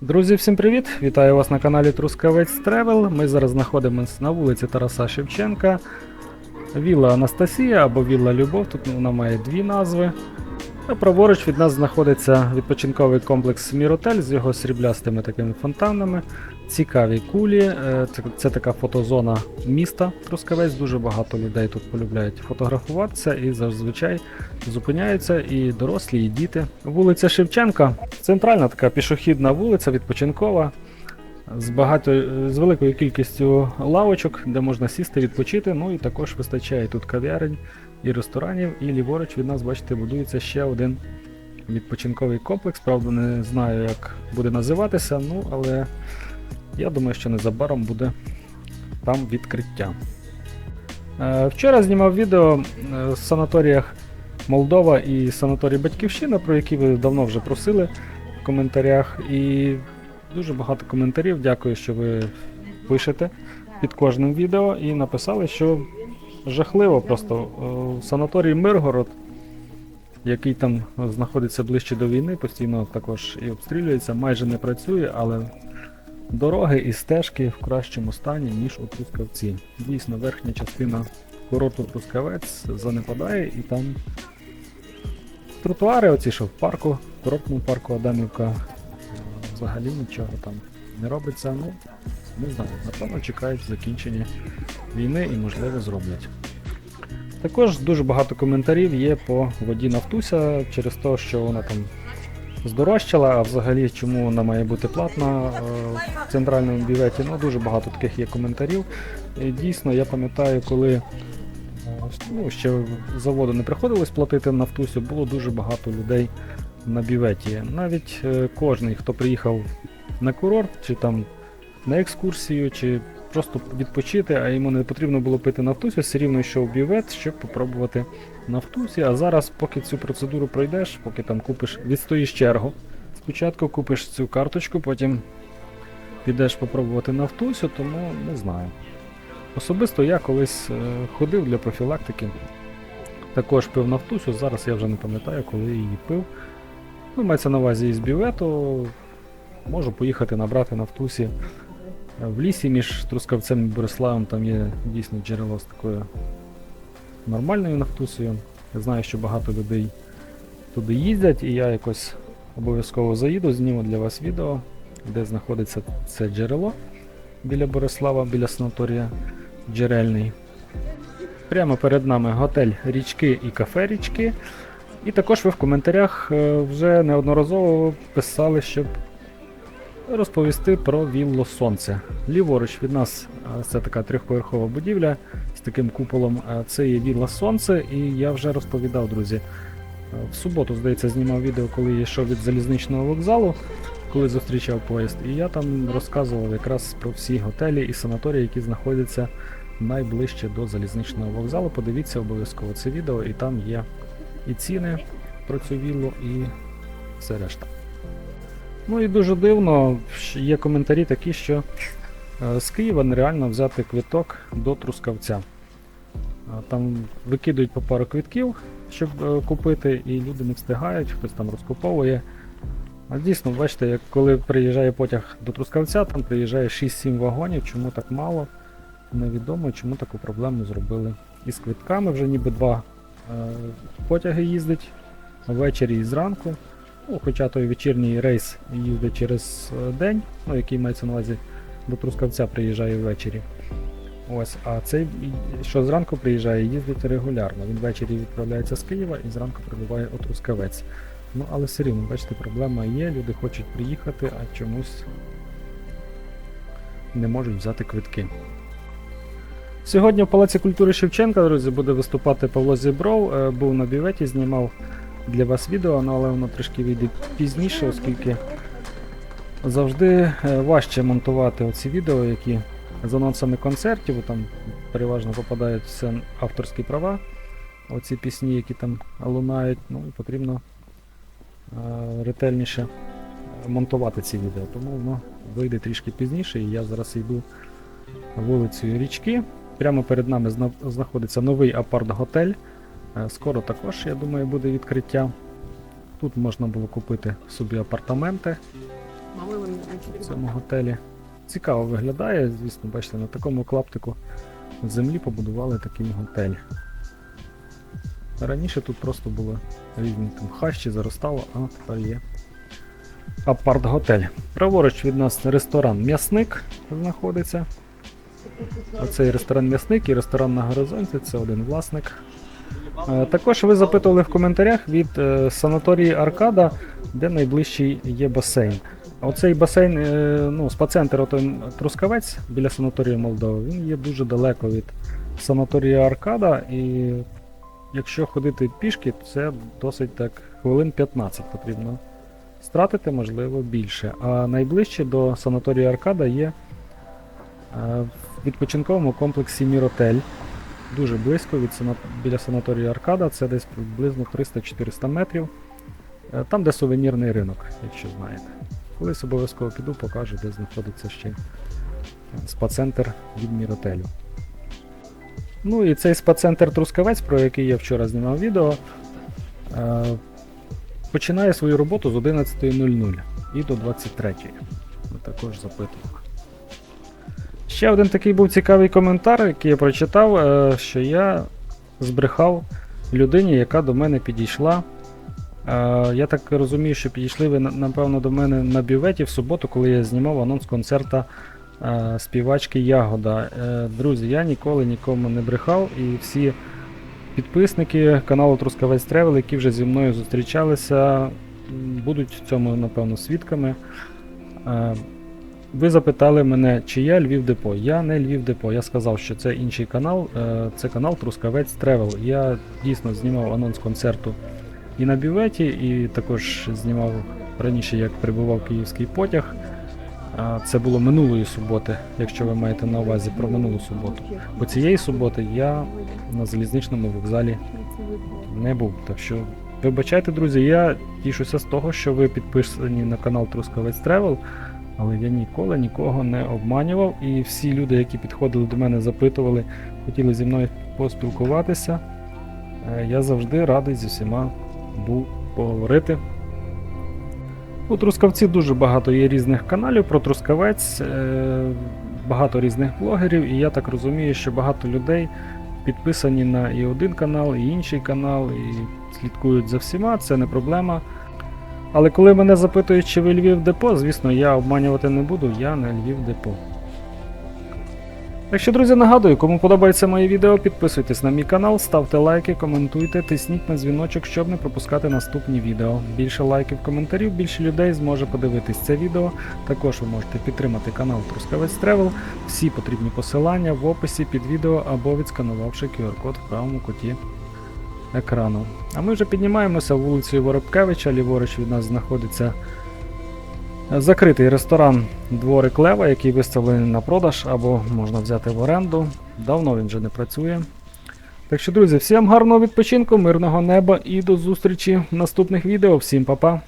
Друзі, всім привіт! Вітаю вас на каналі Трускавець Тревел. Ми зараз знаходимося на вулиці Тараса Шевченка. Вілла Анастасія або Вілла Любов. Тут вона має дві назви. А праворуч від нас знаходиться відпочинковий комплекс Міротель з його сріблястими такими фонтанами. Цікаві кулі. Е, Це, це така фотозона міста Трускавець. Дуже багато людей тут полюбляють фотографуватися і зазвичай зупиняються і дорослі, і діти. Вулиця Шевченка центральна така пішохідна вулиця, відпочинкова. З багато з великою кількістю лавочок, де можна сісти, відпочити. Ну і також вистачає тут кав'ярень і ресторанів. І ліворуч від нас, бачите, будується ще один відпочинковий комплекс. Правда, не знаю, як буде називатися, ну але я думаю, що незабаром буде там відкриття. Е, Вчора знімав відео е, в санаторіях Молдова і санаторій Батьківщина, про які ви давно вже просили в коментарях. І дуже багато коментарів. Дякую, що ви пишете під кожним відео і написали, що жахливо просто. Е, Санаторій Миргород, який там знаходиться ближче до війни, постійно також і обстрілюється, майже не працює, але дороги і стежки в кращому стані, ніж у Трускавці. Дійсно, верхня частина курорту Трускавець занепадає і там тротуари, оці що в парку, в курортному парку Адамівка, е, взагалі нічого там не робиться. Ну, не знаю, напевно чекають закінчення війни і можливо зроблять. Також дуже багато коментарів є по воді Нафтуся через те, що вона там здорожчала, а взагалі чому вона має бути платна е, в центральному бюветі. Ну, дуже багато таких є коментарів. І дійсно, я пам'ятаю, коли е, ну, ще заводу не приходилось платити нафтусю, було дуже багато людей на бюветі. Навіть е, кожний, хто приїхав на курорт, чи там на екскурсію, чи просто відпочити, а йому не потрібно було пити нафтусю, все рівно йшов в бювет, щоб попробувати нафтусі. А зараз, поки цю процедуру пройдеш, поки там купиш, відстоїш чергу. Спочатку купиш цю карточку, потім підеш попробувати нафтусю, тому не знаю. Особисто я колись е, ходив для профілактики, також пив нафтусю, зараз я вже не пам'ятаю, коли її пив. Ну, мається на увазі із бювету. Можу поїхати набрати нафтусі. В лісі між Трускавцем і Бориславом там є дійсно джерело з такою нормальною нафтусею. Я знаю, що багато людей туди їздять, і я якось обов'язково заїду, зніму для вас відео, де знаходиться це джерело біля Борислава, біля санаторія Джерельний. Прямо перед нами готель річки і кафе річки. І також ви в коментарях е, вже неодноразово писали, щоб розповісти про вілло Сонце. Ліворуч від нас це така трьохповерхова будівля з таким куполом. Це є вілла Сонце, і я вже розповідав, друзі. В суботу, здається, знімав відео, коли я йшов від залізничного вокзалу, коли зустрічав поїзд. І я там розказував якраз про всі готелі і санаторії, які знаходяться найближче до залізничного вокзалу. Подивіться обов'язково це відео, і там є і ціни про цю віллу, і все решта. Ну і дуже дивно, є коментарі такі, що е, з Києва нереально взяти квиток до Трускавця. Там викидують по пару квитків, щоб е, купити, і люди не встигають, хтось там розкуповує. А дійсно, бачите, як коли приїжджає потяг до Трускавця, там приїжджає 6-7 вагонів, чому так мало, невідомо, чому таку проблему зробили. І з квитками вже ніби два е, потяги їздить ввечері і зранку. Ну, хоча той вечірній рейс їздить через е, день, ну, який мається на увазі до Трускавця приїжджає ввечері. Ось, а цей, що зранку приїжджає, їздить регулярно. Він ввечері відправляється з Києва і зранку прибуває у Трускавець. Ну, але все рівно, бачите, проблема є, люди хочуть приїхати, а чомусь не можуть взяти квитки. Сьогодні в Палаці культури Шевченка, друзі, буде виступати Павло Зібров. Е, Був на біветі, знімав для вас відео, ну, але воно трішки вийде пізніше, оскільки завжди е, важче монтувати оці відео, які з анонсами концертів, там переважно попадають все авторські права. Оці пісні, які там лунають, ну і потрібно е, ретельніше е, монтувати ці відео. Тому воно вийде трішки пізніше, і я зараз йду вулицею річки. Прямо перед нами знаходиться новий апарт-готель. Е, Скоро також, я думаю, буде відкриття. Тут можна було купити собі апартаменти в цьому готелі. Цікаво виглядає, звісно, бачите, на такому клаптику землі побудували такий готель. Раніше тут просто були різні там хащі, заростало, а тепер є апарт-готель. Праворуч від нас ресторан М'ясник знаходиться. Оцей ресторан М'ясник і ресторан на горизонті це один власник. Е, Також ви запитували в коментарях від е, санаторії Аркада, де найближчий є басейн. Оцей басейн, е, ну, спа-центр Трускавець біля санаторії Молдова, він є дуже далеко від санаторії Аркада, і якщо ходити пішки, це досить так хвилин 15 потрібно стратити, можливо, більше. А найближче до санаторії Аркада є в відпочинковому комплексі Міротель. Дуже близько від біля санаторії Аркада, це десь приблизно 300-400 метрів. Е, Там, де сувенірний ринок, якщо знаєте. Колись обов'язково піду, покажу, де знаходиться ще е, спа-центр від Міротелю. Ну і цей спа-центр Трускавець, про який я вчора знімав відео, е, починає свою роботу з 11.00 і до 23.00. Я також запитував. Ще один такий був цікавий коментар, який я прочитав, е, що я збрехав людині, яка до мене підійшла. Е, Я так розумію, що підійшли ви, напевно, до мене на бюветі в суботу, коли я знімав анонс концерта е, співачки Ягода. Друзі, я ніколи нікому не брехав, і всі підписники каналу Трускавець Тревел, які вже зі мною зустрічалися, будуть в цьому, напевно, свідками. Ви запитали мене, чи я Львів Депо. Я не Львів Депо. Я сказав, що це інший канал. е, Це канал Трускавець Тревел. Я дійсно знімав анонс концерту і на бюветі, і також знімав раніше, як прибував київський потяг. Це було минулої суботи, якщо ви маєте на увазі про минулу суботу. Бо цієї суботи я на залізничному вокзалі не був. Так що вибачайте, друзі, я тішуся з того, що ви підписані на канал Трускавець Тревел. Але я ніколи нікого не обманював, і всі люди, які підходили до мене, запитували, хотіли зі мною поспілкуватися. е, Я завжди радий зі всіма був поговорити. У Трускавці дуже багато є різних каналів про Трускавець, е, багато різних блогерів, і я так розумію, що багато людей підписані на і один канал, і інший канал, і слідкують за всіма, це не проблема. Але коли мене запитують, чи ви Львів Депо, звісно, я обманювати не буду, я не Львів Депо. Так що, друзі, нагадую, кому подобається моє відео, підписуйтесь на мій канал, ставте лайки, коментуйте, тисніть на дзвіночок, щоб не пропускати наступні відео. Більше лайків, коментарів, більше людей зможе подивитись це відео. Також ви можете підтримати канал Трускавець Тревел. Всі потрібні посилання в описі під відео або відсканувавши QR-код в правому куті екрану. А ми вже піднімаємося вулицею Воробкевича, ліворуч від нас знаходиться закритий ресторан Дворик Лева, який виставлений на продаж або можна взяти в оренду. Давно він вже не працює. Так що, друзі, всім гарного відпочинку, мирного неба і до зустрічі в наступних відео. Всім па-па!